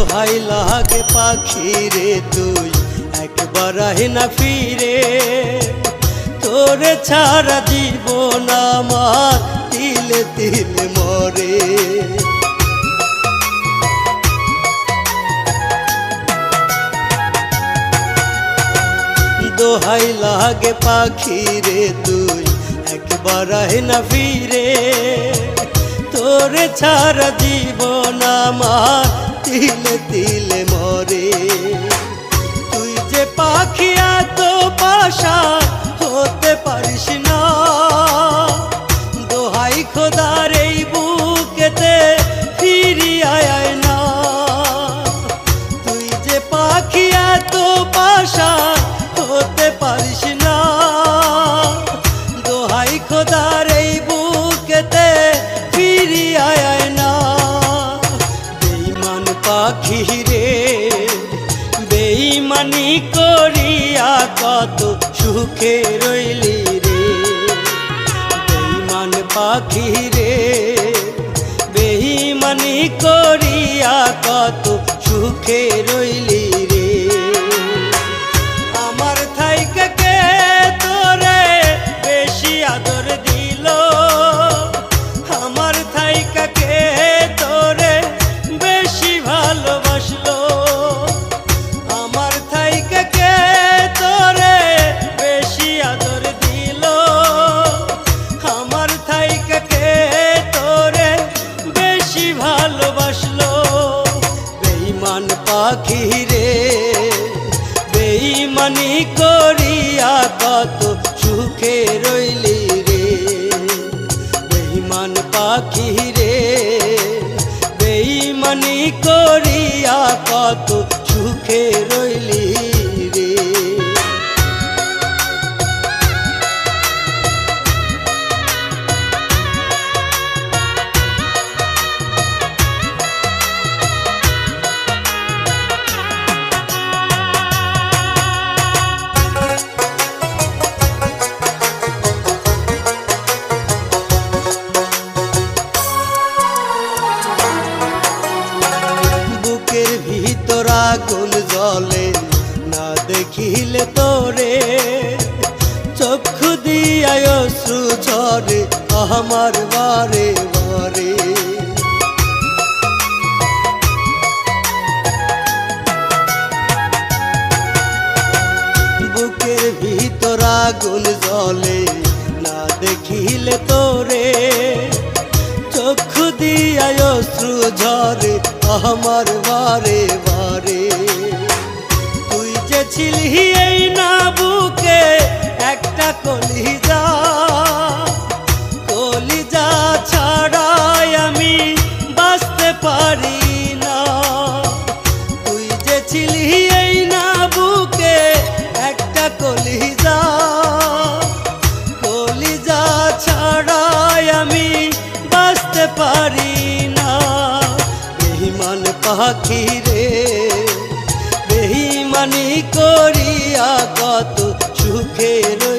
দোহাই লাগে পাখি রে তুই, একবার না ফিরে। তোরে ছাড়া জীবন আমার তিলে তিলে মরে। দোহাই লাগে পাখি রে তুই, একবার না ফিরে। তোরে ছাড়া জীবন আমার তিলে তিলে মরে পাখি রে। বেইমানি করিয়া কত সুখে রইলি রে। বেইমান পাখি রে। বেইমানি করিয়া কত সুখে রইলি পাখি রে বেইমানি করিয়া কত সুখে রইলি রে। বেইমান পাখি রে বেইমানি করিয়া কত সুখে রইলি আগুন জ্বলে না দেখিলে তোরে। চক্ষু দিয়ায় অশ্রু ঝরে আমার বারে বারে। বুকের ভিতর আগুন জ্বলে না দেখিলে তোরে। চক্ষু দিয়ায় অশ্রু ঝরে আমার বারে বারে। তুই যে ছিলি এই না বুকে, একটা কলিজা। কলিজা ছাড়াই আমি বাঁচতে পারি না। তুই যে ছিলি এই না বুকে, একটা কলিজা। কলিজা ছাড়াই আমি বাঁচতে পারি না। বেহিমান পাখি রে, বেহিমানি কত সুখে রই